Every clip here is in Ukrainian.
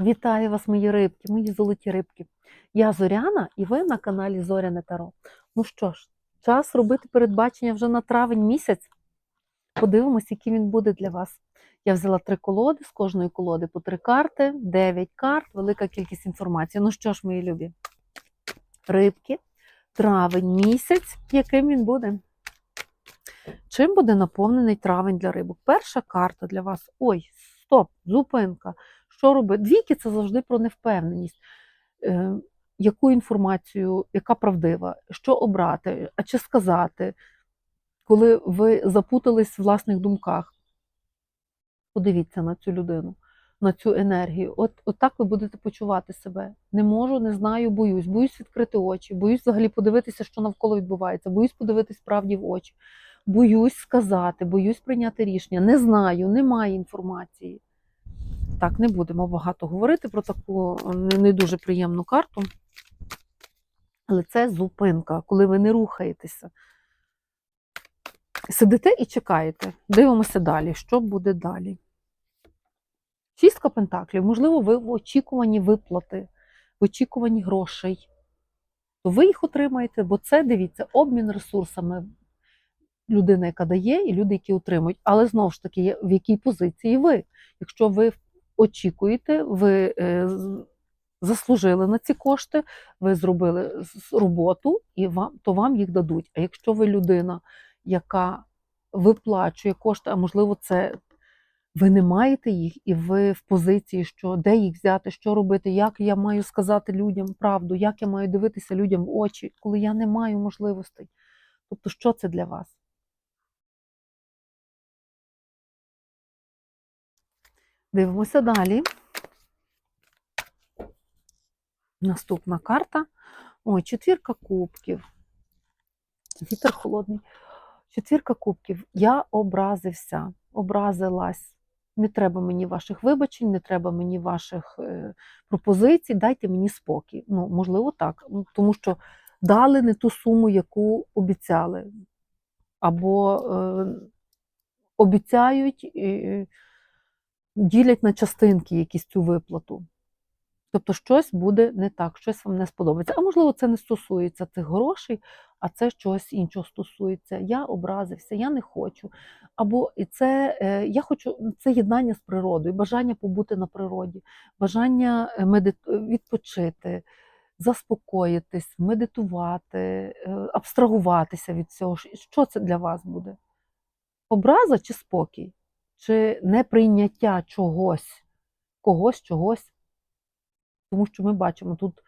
Вітаю вас, мої рибки, мої золоті рибки. Я Зоряна і ви на каналі Зоряне Таро. Ну що ж, час робити передбачення вже на травень місяць. Подивимось, який він буде для вас. Я взяла три колоди, з кожної колоди по три карти, дев'ять карт, велика кількість інформації. Ну що ж, мої любі, рибки, травень місяць, яким він буде? Чим буде наповнений травень для рибок? Перша карта для вас. Ой, стоп, зупинка. Що робити? Двійки це завжди про невпевненість. Е, яку інформацію, яка правдива, що обрати, а чи сказати, коли ви запутались в власних думках. Подивіться на цю людину, на цю енергію. От, от так ви будете почувати себе. Не можу, не знаю, боюсь. Боюсь відкрити очі, боюсь взагалі подивитися, що навколо відбувається, боюсь подивитись правді в очі, боюсь сказати, боюсь прийняти рішення. Не знаю, немає інформації. Так, не будемо багато говорити про таку не, не дуже приємну карту. Але це зупинка, коли ви не рухаєтеся. Сидите і чекаєте. Дивимося далі, що буде далі. Шістка пентаклів. Можливо, ви в очікуванні виплати, в очікуванні грошей. То ви їх отримаєте, бо це, дивіться, обмін ресурсами людина, яка дає, і люди, які отримують. Але знову ж таки, в якій позиції ви? Якщо ви очікуєте, ви е, заслужили на ці кошти, ви зробили роботу, і вам, то вам їх дадуть. А якщо ви людина, яка виплачує кошти, а можливо, це ви не маєте їх, і ви в позиції, що де їх взяти, що робити, як я маю сказати людям правду, як я маю дивитися людям в очі, коли я не маю можливостей. Тобто, що це для вас? Дивимося далі. Наступна карта. Ой, четвірка кубків. Вітер холодний. Четвірка кубків. Я образився, образилась. Не треба мені ваших вибачень, не треба мені ваших е, пропозицій, дайте мені спокій. Ну, можливо, так. Ну, Тому що дали не ту суму, яку обіцяли. Або е, обіцяють, е, ділять на частинки якісь цю виплату. Тобто щось буде не так, щось вам не сподобається. А можливо, це не стосується цих грошей, а це чогось іншого стосується. Я образився, я не хочу. Або це е, я хочу це єднання з природою, бажання побути на природі, бажання е, медит- відпочити, заспокоїтись, медитувати, е, абстрагуватися від цього. Що це для вас буде? Образа чи спокій? Чи неприйняття чогось, когось, чогось? Тому що ми бачимо, тут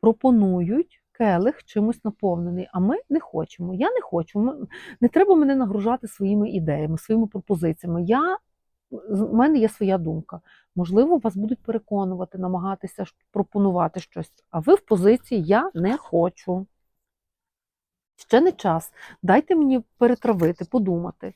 пропонують келих чимось наповнений, а ми не хочемо. Я не хочу. Не треба мене нагружати своїми ідеями, своїми пропозиціями. Я, в мене є своя думка. Можливо, вас будуть переконувати, намагатися пропонувати щось, а ви в позиції я не хочу. Ще не час. Дайте мені перетравити, подумати.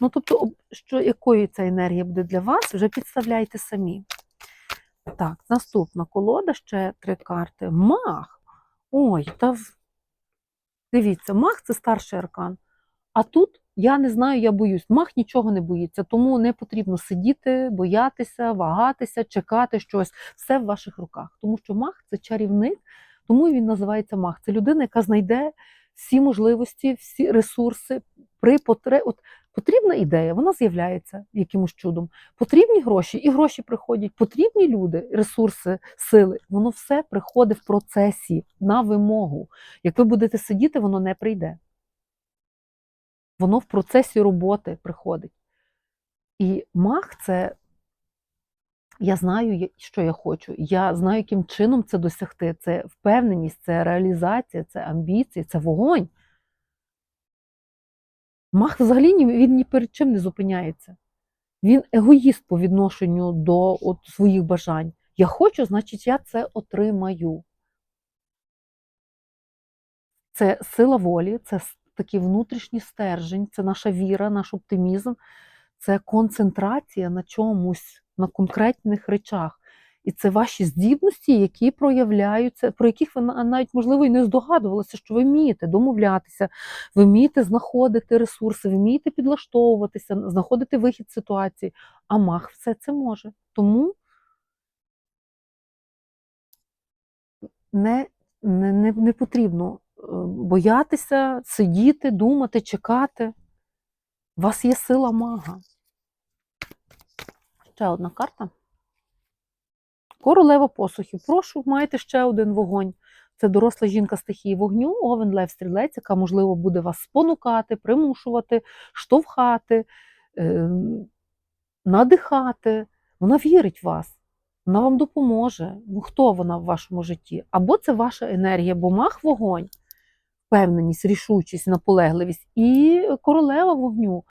Ну, тобто, що, якою ця енергія буде для вас, вже підставляйте самі. Так, наступна колода, ще три карти. Мах. Ой, та дивіться, мах це старший аркан. А тут я не знаю, я боюсь. Мах нічого не боїться, тому не потрібно сидіти, боятися, вагатися, чекати щось. Все в ваших руках. Тому що мах це чарівник, тому він називається мах. Це людина, яка знайде всі можливості, всі ресурси при потребі. От потрібна ідея, вона з'являється якимось чудом. Потрібні гроші, і гроші приходять. Потрібні люди, ресурси, сили. Воно все приходить в процесі на вимогу. Як ви будете сидіти, воно не прийде. Воно в процесі роботи приходить. І мах це я знаю, що я хочу. Я знаю, яким чином це досягти. Це впевненість, це реалізація, це амбіції, це вогонь. Мах взагалі ні, він ні перед чим не зупиняється. Він егоїст по відношенню до от, своїх бажань. Я хочу, значить, я це отримаю. Це сила волі, це такий внутрішній стержень, це наша віра, наш оптимізм, це концентрація на чомусь, на конкретних речах. І це ваші здібності, які проявляються, про яких ви навіть, можливо, і не здогадувалися, що ви вмієте домовлятися, ви вмієте знаходити ресурси, ви вмієте підлаштовуватися, знаходити вихід з ситуації. А мах все це може. Тому не, не, не, не потрібно е, боятися, сидіти, думати, чекати. У вас є сила мага. Ще одна карта. Королева посухів. Прошу, маєте ще один вогонь. Це доросла жінка стихії вогню, овен лев стрілець, яка, можливо, буде вас спонукати, примушувати, штовхати, е, надихати. Вона вірить в вас, вона вам допоможе. Ну, хто вона в вашому житті? Або це ваша енергія, бо мах вогонь, впевненість, рішучість, наполегливість. І королева вогню,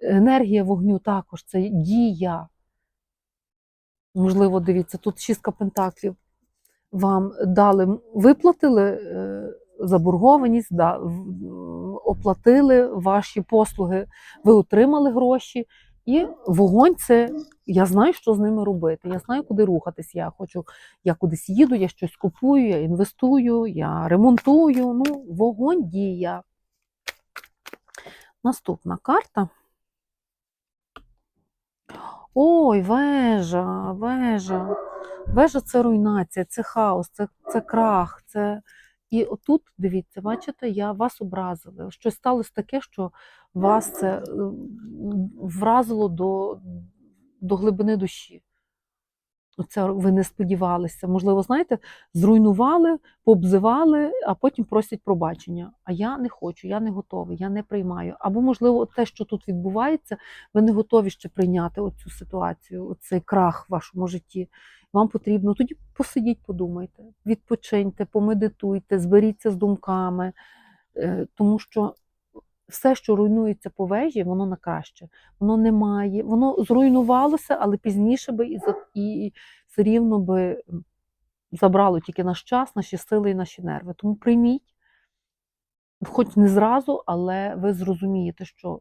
енергія вогню також це дія. Можливо, дивіться, тут шістка пентаклів. Вам дали, виплатили е, заборгованість, да, оплатили ваші послуги, ви отримали гроші. І вогонь це я знаю, що з ними робити. Я знаю, куди рухатись. Я хочу, я кудись їду, я щось купую, я інвестую, я ремонтую. Ну, вогонь дія. Наступна карта. Ой, вежа, вежа. Вежа це руйнація, це хаос, це, це крах. Це... І отут, дивіться, бачите, я вас образила. Щось сталося таке, що вас це вразило до, до глибини душі. Оце ви не сподівалися. Можливо, знаєте, зруйнували, пообзивали, а потім просять пробачення. А я не хочу, я не готовий, я не приймаю. Або, можливо, те, що тут відбувається, ви не готові ще прийняти оцю ситуацію, оцей крах в вашому житті. Вам потрібно тоді посидіть, подумайте, відпочиньте, помедитуйте, зберіться з думками, Е, тому що все, що руйнується по вежі, воно на краще. Воно не має, воно зруйнувалося, але пізніше би і, і все рівно би забрало тільки наш час, наші сили і наші нерви. Тому прийміть, хоч не зразу, але ви зрозумієте, що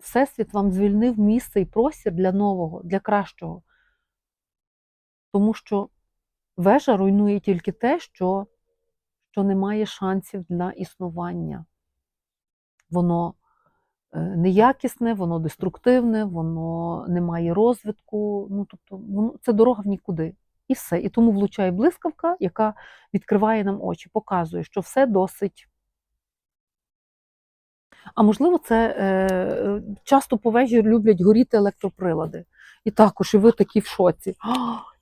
Всесвіт вам звільнив місце і простір для нового, для кращого. Тому що вежа руйнує тільки те, що, що не має шансів для існування. Воно е, неякісне, воно деструктивне, воно не має розвитку. Ну, тобто, воно, це дорога в нікуди. І все. І тому влучає блискавка, яка відкриває нам очі, показує, що все досить. А можливо, це е, часто по вежі люблять горіти електроприлади. І також, і ви такі в шоці.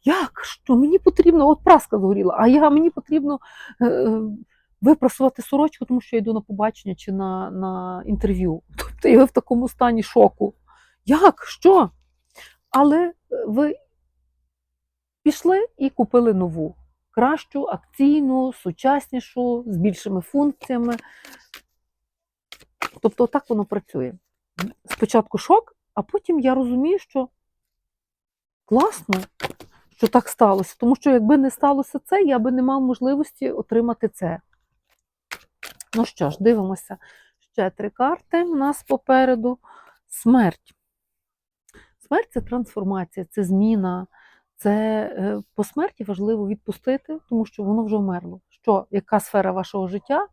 Як? Що? Мені потрібно, от праска згоріла, а я мені потрібно е, е, випрасувати сорочку, тому що я йду на побачення чи на, на інтерв'ю. Тобто ви в такому стані шоку. Як? Що? Але е, ви пішли і купили нову, кращу, акційну, сучаснішу, з більшими функціями. Тобто так воно працює. Спочатку шок, а потім я розумію, що класно, що так сталося. Тому що якби не сталося це, я би не мав можливості отримати це. Ну що ж, дивимося. Ще три карти у нас попереду. Смерть. Смерть це трансформація, це зміна. Це е, по смерті важливо відпустити, тому що воно вже вмерло. Що, яка сфера вашого життя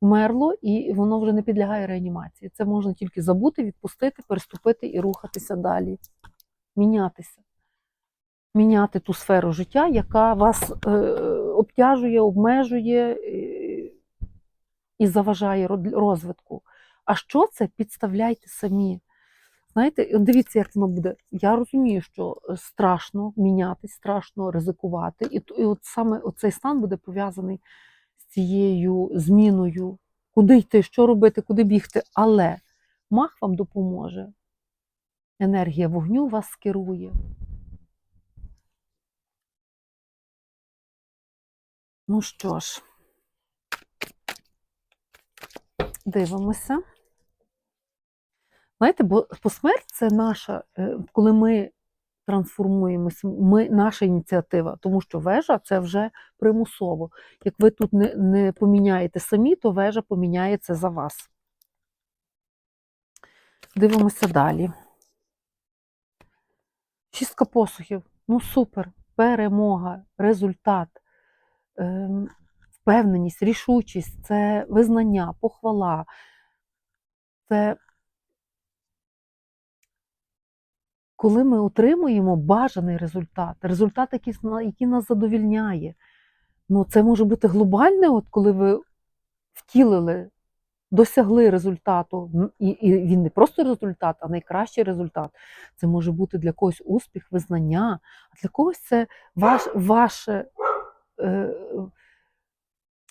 вмерло, і воно вже не підлягає реанімації. Це можна тільки забути, відпустити, переступити і рухатися далі, мінятися. Міняти ту сферу життя, яка вас е, обтяжує, обмежує е, і заважає розвитку. А що це? Підставляйте самі. Знаєте, дивіться, як воно буде. Я розумію, що е, страшно мінятись, страшно ризикувати. І, і от саме цей стан буде пов'язаний з цією зміною, куди йти, що робити, куди бігти. Але мах вам допоможе. Енергія вогню вас скерує. Ну що ж, дивимося. Знаєте, бо бо смерть це наша, е, коли ми трансформуємося, ми, наша ініціатива, тому що вежа це вже примусово. Як ви тут не, не поміняєте самі, то вежа поміняється за вас. Дивимося далі. Шістка посухів. Ну супер. Перемога, результат, впевненість, рішучість це визнання, похвала. Це коли ми отримуємо бажаний результат, результат, який, який нас задовільняє, ну це може бути глобальне, от коли ви втілили, досягли результату, і, і він не просто результат, а найкращий результат. Це може бути для когось успіх, визнання, а для когось це ваш, ваше. Е,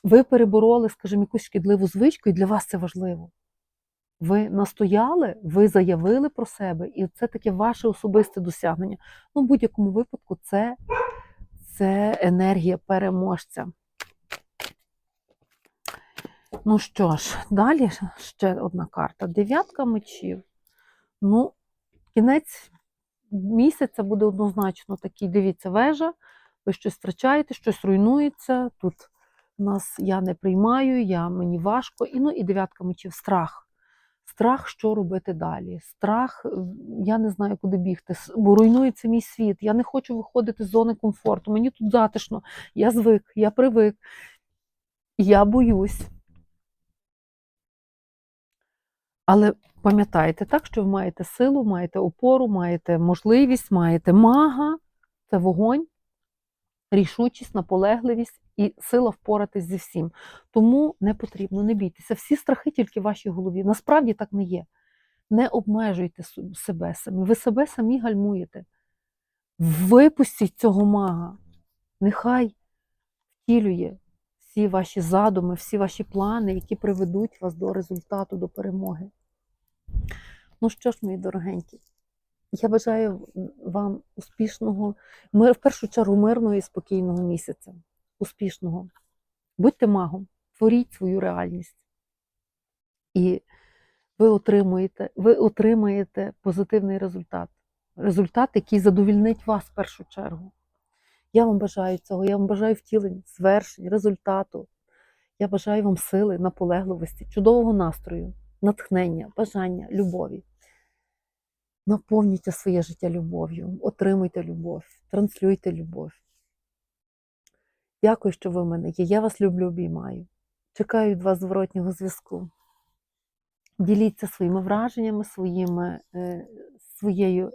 ви перебороли, скажімо, якусь шкідливу звичку, і для вас це важливо. Ви настояли, ви заявили про себе, і це таке ваше особисте досягнення. Ну, в будь-якому випадку, це, це енергія переможця. Ну що ж, далі ще одна карта. Дев'ятка мечів. Ну, кінець місяця буде однозначно такий. Дивіться, вежа, ви щось втрачаєте, щось руйнується. Тут нас я не приймаю, я, мені важко. І, ну, і дев'ятка мечів страх. Страх, що робити далі. Страх, е, я не знаю, куди бігти, бо руйнується мій світ. Я не хочу виходити з зони комфорту. Мені тут затишно, я звик, я привик. Я боюсь. Але пам'ятайте так, що ви маєте силу, маєте опору, маєте можливість, маєте мага, це вогонь, рішучість, наполегливість і сила впоратись зі всім. Тому не потрібно, не бійтеся. Всі страхи тільки в вашій голові. Насправді так не є. Не обмежуйте себе самі. Ви себе самі гальмуєте. Випустіть цього мага. Нехай втілює всі ваші задуми, всі ваші плани, які приведуть вас до результату, до перемоги. Ну що ж, мої дорогенькі, я бажаю вам успішного, в першу чергу мирного і спокійного місяця. Успішного. Будьте магом, творіть свою реальність. І ви отримуєте, ви отримаєте позитивний результат. Результат, який задовільнить вас в першу чергу. Я вам бажаю цього, я вам бажаю втілень, звершень, результату. Я бажаю вам сили, наполегливості, чудового настрою, натхнення, бажання, любові. Наповнюйте своє життя любов'ю, отримуйте любов, транслюйте любов. Дякую, що ви в мене є. Я вас люблю, обіймаю. Чекаю від вас зворотнього зв'язку. Діліться своїми враженнями, своїми, е, своєю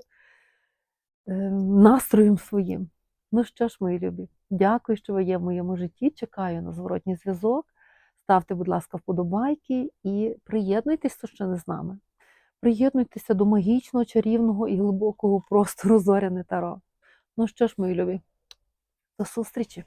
е, настроєм своїм. Ну що ж, мої любі, дякую, що ви є в моєму житті. Чекаю на зворотній зв'язок. Ставте, будь ласка, вподобайки і приєднуйтесь, хто ще не з нами. Приєднуйтеся до магічного, чарівного і глибокого простору зоряне таро. Ну що ж, мої любі, до зустрічі!